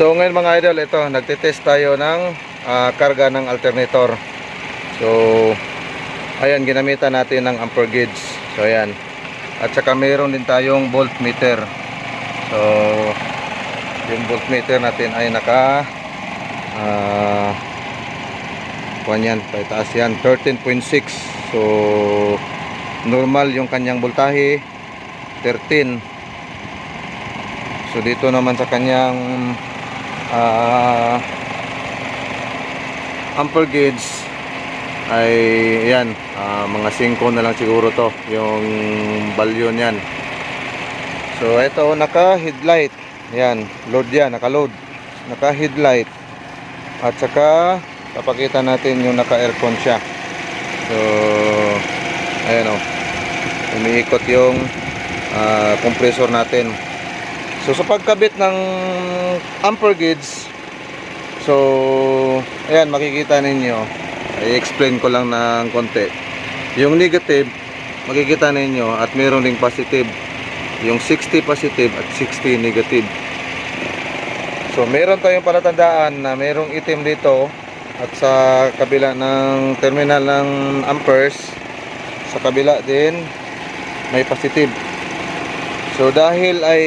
So ngayon mga idol, ito, nagtitest tayo ng ah, karga ng alternator. So, ayan, ginamitan natin ng ampere gauge. So, ayan. At saka mayroon din tayong voltmeter. So, yung voltmeter natin ay naka ah kuwan yan, paitaas yan, 13.6. So, normal yung kanyang voltahe, 13. So, dito naman sa kanyang ah ampere gauge ay yan ah, mga 5 na lang siguro to yung value niyan. So ito naka headlight yan load yan naka load naka headlight at saka papakita natin yung naka aircon siya. So ayan o umiikot yung ah, compressor natin so sa pagkabit ng ampere gauge so ayan makikita ninyo. I-explain ko lang ng konti. Yung negative makikita ninyo at meron ding positive. Yung 60 positive at 60 negative. So meron tayong palatandaan na merong itim dito at sa kabila ng terminal ng amperes sa kabila din may positive so dahil ay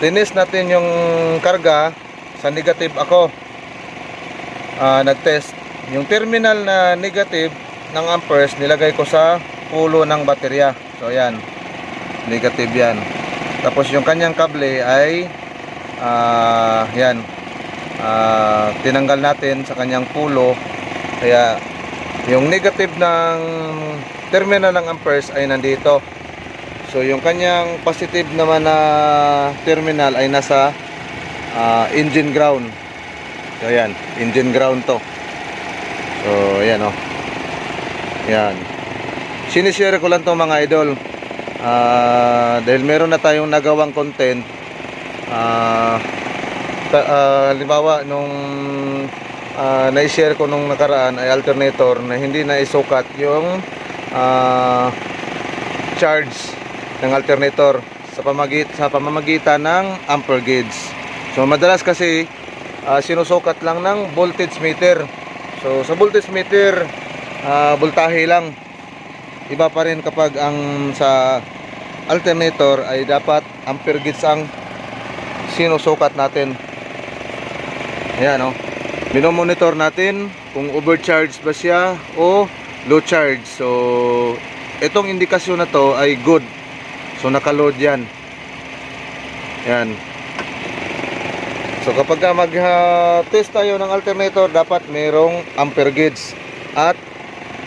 tinis natin yung karga sa negative ako. Ah, nag-test. Yung terminal na negative ng amperes nilagay ko sa pulo ng baterya. So yan negative yan. Tapos yung kanyang kable ay ah, yan ah, tinanggal natin sa kanyang pulo. Kaya yung negative ng terminal ng amperes ay nandito so yung kanyang positive naman na terminal ay nasa ah, engine ground so yan engine ground to So, ayan o. Yan. Sinishare ko lang to mga idol. Ah, dahil meron na tayong nagawang content. Ah, ta- ah, halimbawa, nung ah, na-share ko nung nakaraan ay alternator na hindi na isukat yung ah, charge ng alternator sa pamagit sa pamamagitan ng ampere gauge. So madalas kasi ah, sinusukat lang ng voltage meter. So sa voltage meter, voltahe lang. Iba pa rin kapag ang sa alternator ay dapat ampere gauge ang sinusukat natin. Ayan o. Minomonitor natin kung overcharge ba siya o low charge. So itong indikasyon na to ay good. So naka-load yan. Yan. So kapag ka mag-test tayo ng alternator, dapat merong ampere gauge at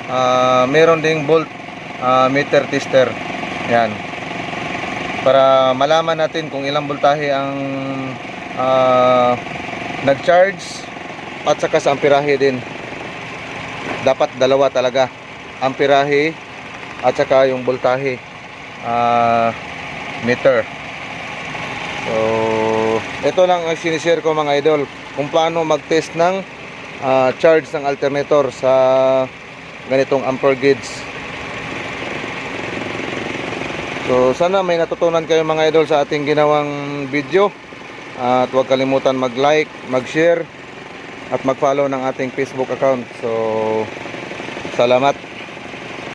ah, meron ding volt ah, meter tester. Yan. Para malaman natin kung ilang voltahe ang ah, nag-charge at saka sa amperahe din. Dapat dalawa talaga. Amperahe at saka yung voltahe ah, meter. So, ito lang ang sinishare ko mga idol kung paano mag-test ng ah, charge ng alternator sa ganitong ampere gauge. So, sana may natutunan kayo mga idol sa ating ginawang video. at huwag kalimutan mag-like, mag-share at mag-follow ng ating Facebook account. So, salamat.